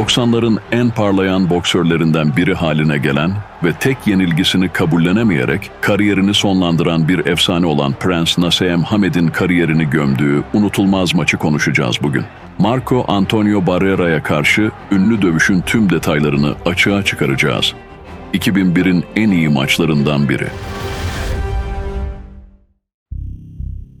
90'ların en parlayan boksörlerinden biri haline gelen ve tek yenilgisini kabullenemeyerek kariyerini sonlandıran bir efsane olan Prens Nasem Hamed'in kariyerini gömdüğü unutulmaz maçı konuşacağız bugün. Marco Antonio Barrera'ya karşı ünlü dövüşün tüm detaylarını açığa çıkaracağız. 2001'in en iyi maçlarından biri.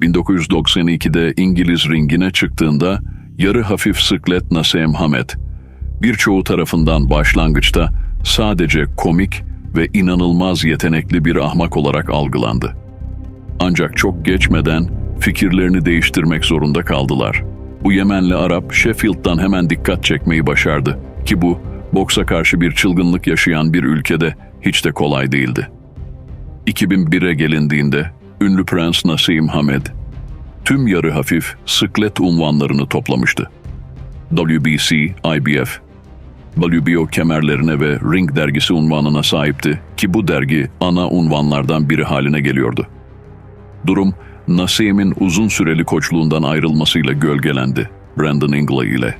1992'de İngiliz ringine çıktığında yarı hafif sıklet Nasem Hamed, birçoğu tarafından başlangıçta sadece komik ve inanılmaz yetenekli bir ahmak olarak algılandı. Ancak çok geçmeden fikirlerini değiştirmek zorunda kaldılar. Bu Yemenli Arap Sheffield'dan hemen dikkat çekmeyi başardı ki bu boksa karşı bir çılgınlık yaşayan bir ülkede hiç de kolay değildi. 2001'e gelindiğinde ünlü Prens Nasim Hamed tüm yarı hafif sıklet unvanlarını toplamıştı. WBC, IBF, WBO kemerlerine ve Ring dergisi unvanına sahipti ki bu dergi ana unvanlardan biri haline geliyordu. Durum Nasim'in uzun süreli koçluğundan ayrılmasıyla gölgelendi Brandon Ingley ile.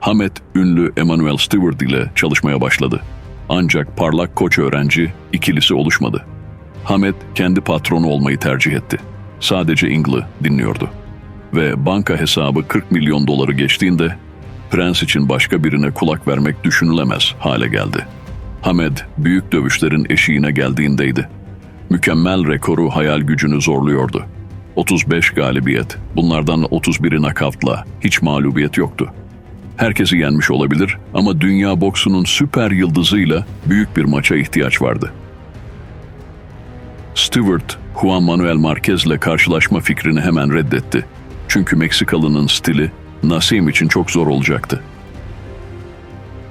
Hamed ünlü Emmanuel Stewart ile çalışmaya başladı. Ancak parlak koç öğrenci ikilisi oluşmadı. Hamed kendi patronu olmayı tercih etti. Sadece Ingley dinliyordu. Ve banka hesabı 40 milyon doları geçtiğinde prens için başka birine kulak vermek düşünülemez hale geldi. Hamed büyük dövüşlerin eşiğine geldiğindeydi. Mükemmel rekoru hayal gücünü zorluyordu. 35 galibiyet, bunlardan 31'i nakavtla, hiç mağlubiyet yoktu. Herkesi yenmiş olabilir ama dünya boksunun süper yıldızıyla büyük bir maça ihtiyaç vardı. Stewart, Juan Manuel Marquez'le karşılaşma fikrini hemen reddetti. Çünkü Meksikalı'nın stili Nasim için çok zor olacaktı.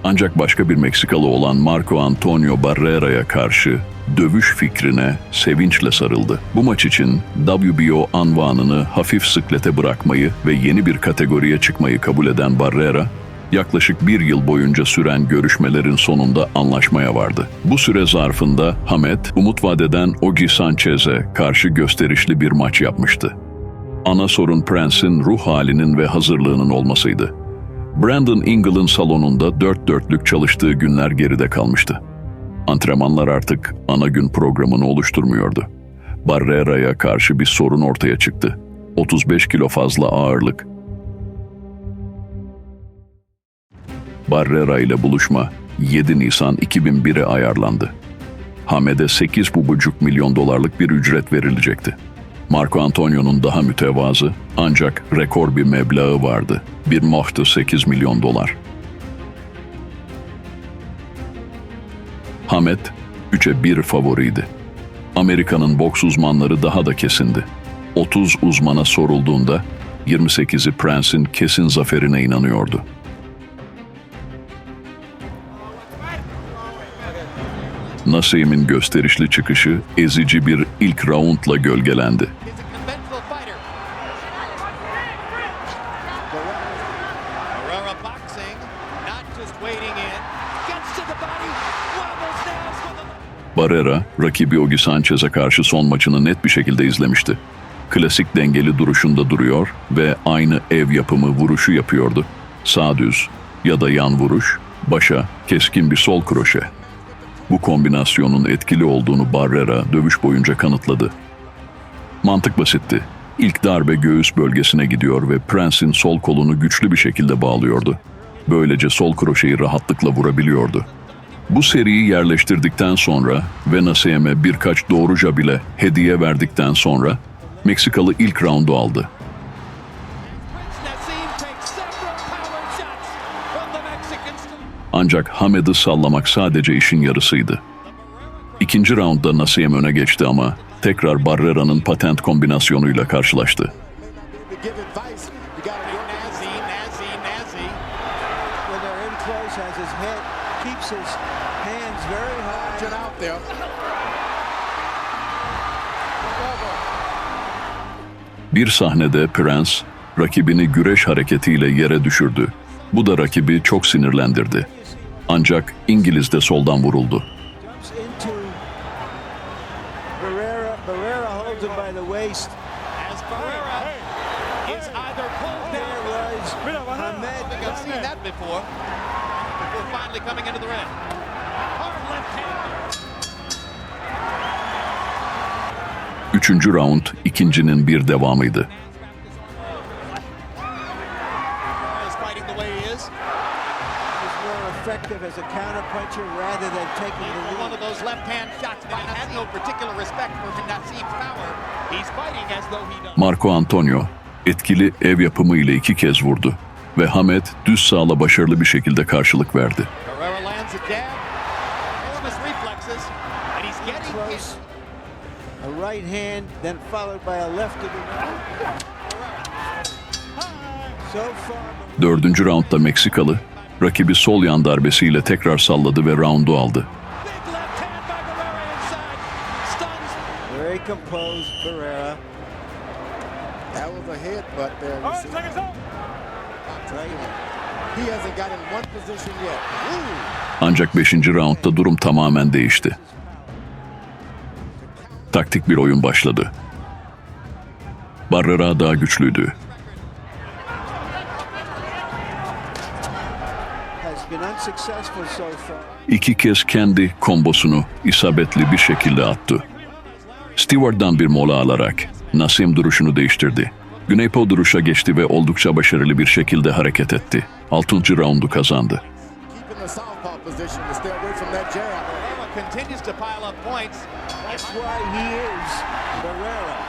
Ancak başka bir Meksikalı olan Marco Antonio Barrera'ya karşı dövüş fikrine sevinçle sarıldı. Bu maç için WBO anvanını hafif sıklete bırakmayı ve yeni bir kategoriye çıkmayı kabul eden Barrera, yaklaşık bir yıl boyunca süren görüşmelerin sonunda anlaşmaya vardı. Bu süre zarfında Hamed, umut vadeden Ogi Sanchez'e karşı gösterişli bir maç yapmıştı. Ana sorun Prince'in ruh halinin ve hazırlığının olmasıydı. Brandon Ingle'ın salonunda dört dörtlük çalıştığı günler geride kalmıştı. Antrenmanlar artık ana gün programını oluşturmuyordu. Barrera'ya karşı bir sorun ortaya çıktı. 35 kilo fazla ağırlık. Barrera ile buluşma 7 Nisan 2001'e ayarlandı. Hamed'e 8,5 milyon dolarlık bir ücret verilecekti. Marco Antonio'nun daha mütevazı ancak rekor bir meblağı vardı. 1.8 milyon dolar. Hamed 3'e 1 favoriydi. Amerika'nın boks uzmanları daha da kesindi. 30 uzmana sorulduğunda 28'i Prince'in kesin zaferine inanıyordu. Nasim'in gösterişli çıkışı ezici bir ilk roundla gölgelendi. Barrera, rakibi Ogi Sanchez'e karşı son maçını net bir şekilde izlemişti. Klasik dengeli duruşunda duruyor ve aynı ev yapımı vuruşu yapıyordu. Sağ düz ya da yan vuruş, başa keskin bir sol kroşe. Bu kombinasyonun etkili olduğunu Barrera dövüş boyunca kanıtladı. Mantık basitti. İlk darbe göğüs bölgesine gidiyor ve Prince'in sol kolunu güçlü bir şekilde bağlıyordu. Böylece sol kroşeyi rahatlıkla vurabiliyordu. Bu seriyi yerleştirdikten sonra ve Nasem'e birkaç doğruca bile hediye verdikten sonra Meksikalı ilk roundu aldı. Ancak Hamed'i sallamak sadece işin yarısıydı. İkinci roundda Nasem öne geçti ama tekrar Barrera'nın patent kombinasyonuyla karşılaştı. Bir sahnede Prince, rakibini güreş hareketiyle yere düşürdü. Bu da rakibi çok sinirlendirdi. Ancak İngiliz de soldan vuruldu. Jumps into Barrera. Barrera holds counterpuncher rather than taking the For one lead. of those left-hand shots, he had no particular respect for Nassim's power. He's fighting as though he does. Marco Antonio etkili ev yapımı ile iki kez vurdu ve Hamed düz sağla başarılı bir şekilde karşılık verdi. By Dördüncü roundda Meksikalı rakibi sol yan darbesiyle tekrar salladı ve roundu aldı. Ancak 5. roundda durum tamamen değişti. Taktik bir oyun başladı. Barrera daha güçlüydü. İki kez kendi kombosunu isabetli bir şekilde attı. Steward'dan bir mola alarak Nasim duruşunu değiştirdi. Güneypo duruşa geçti ve oldukça başarılı bir şekilde hareket etti. 6. roundu kazandı. Continues to pile up points. That's why he is Barrera.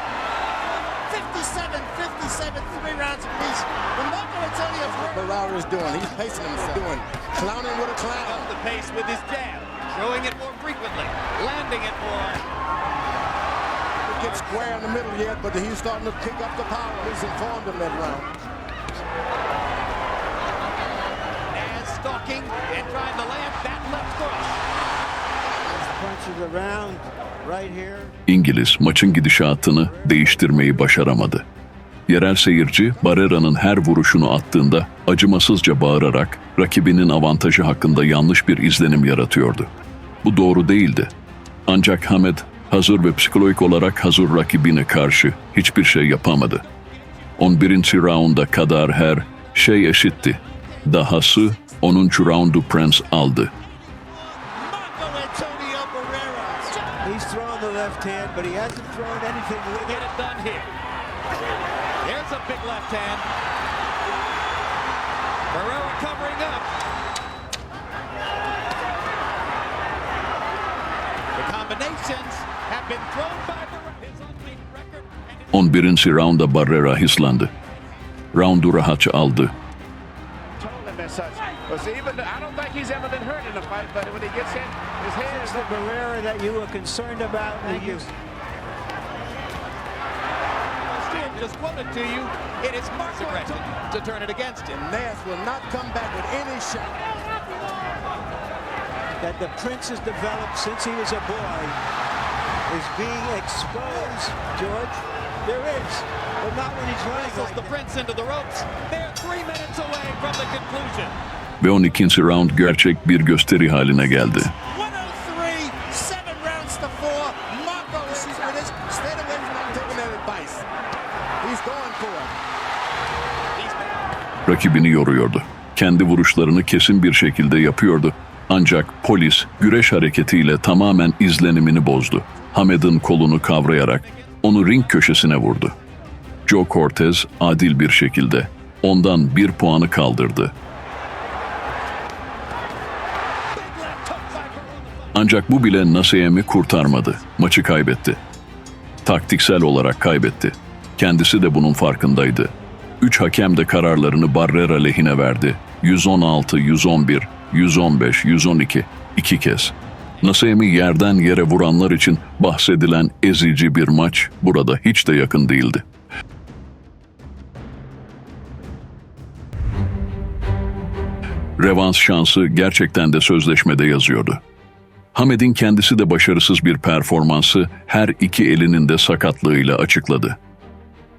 57, 57, three rounds apiece. Remember, it's only a What Barrera is doing. He's pacing himself. Doing clowning with a clown. up the pace with his jab, throwing it more frequently, landing it more. He gets square in the middle yet, but he's starting to pick up the power. He's informed him that round. Naz stalking and trying to land that left cross. Punches around right here. İngiliz maçın gidişatını değiştirmeyi başaramadı. Yerel seyirci Barrera'nın her vuruşunu attığında acımasızca bağırarak rakibinin avantajı hakkında yanlış bir izlenim yaratıyordu. Bu doğru değildi. Ancak Hamed hazır ve psikolojik olarak hazır rakibine karşı hiçbir şey yapamadı. 11. rounda kadar her şey eşitti. Dahası 10. roundu Prince aldı. Hand, but he hasn't thrown anything with Get it. it done here. There's a big left hand. Barrera covering up. The combinations have been thrown by Barrera. His unbeaten record. and his 11. rounda Barrera hızlandı. Roundu rahatça aldı. Told him as even I don't think he's ever been hurt in a fight, but when he gets hit, his head Is is the Barrera that you were concerned about when you Steve just quoted to you. It is Marco Antonio to turn it against him. Nash will not come back with any shot. that the Prince has developed since he was a boy is being exposed, George. There is, but not when he's running like the that. Prince into the ropes. They're three minutes away from the conclusion. Ve 12. round gerçek bir gösteri haline geldi. 103, seven rounds to four. Marco is with this. Stay away from him taking that advice. He's going for it. He's Rakibini yoruyordu. Kendi vuruşlarını kesin bir şekilde yapıyordu. Ancak polis güreş hareketiyle tamamen izlenimini bozdu. Hamed'in kolunu kavrayarak onu ring köşesine vurdu. Joe Cortez adil bir şekilde ondan bir puanı kaldırdı. Ancak bu bile Naseyem'i kurtarmadı. Maçı kaybetti. Taktiksel olarak kaybetti. Kendisi de bunun farkındaydı. Üç hakem de kararlarını Barrera lehine verdi. 116, 111, 115, 112 iki kez. Naseyem'i yerden yere vuranlar için bahsedilen ezici bir maç burada hiç de yakın değildi. Revans şansı gerçekten de sözleşmede yazıyordu. Hamed'in kendisi de başarısız bir performansı her iki elinin de sakatlığıyla açıkladı.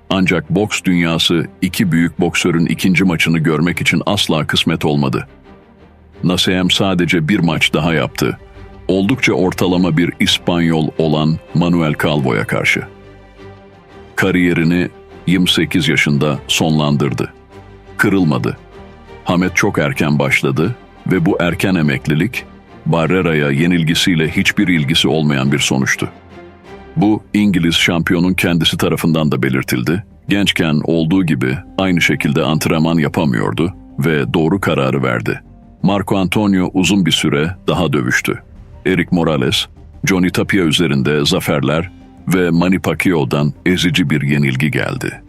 Ancak boks dünyası iki büyük boksörün ikinci maçını görmek için asla kısmet olmadı. Nasem sadece bir maç daha yaptı. Oldukça ortalama bir İspanyol olan Manuel Calvo'ya karşı. Kariyerini 28 yaşında sonlandırdı. Kırılmadı. Hamed çok erken başladı Ve bu erken emeklilik, Barrera'ya yenilgisiyle hiçbir ilgisi olmayan bir sonuçtu. Bu İngiliz şampiyonun kendisi tarafından da belirtildi. Gençken olduğu gibi aynı şekilde antrenman yapamıyordu ve doğru kararı verdi. Marco Antonio uzun bir süre daha dövüştü. Eric Morales, Johnny Tapia üzerinde zaferler ve Manny Pacquiao'dan ezici bir yenilgi geldi.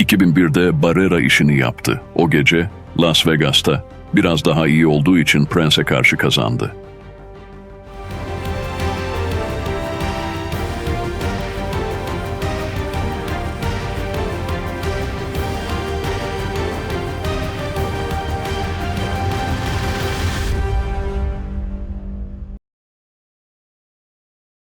2001'de Barrera işini yaptı. O gece Las Vegas'ta biraz daha iyi olduğu için Prince'e karşı kazandı.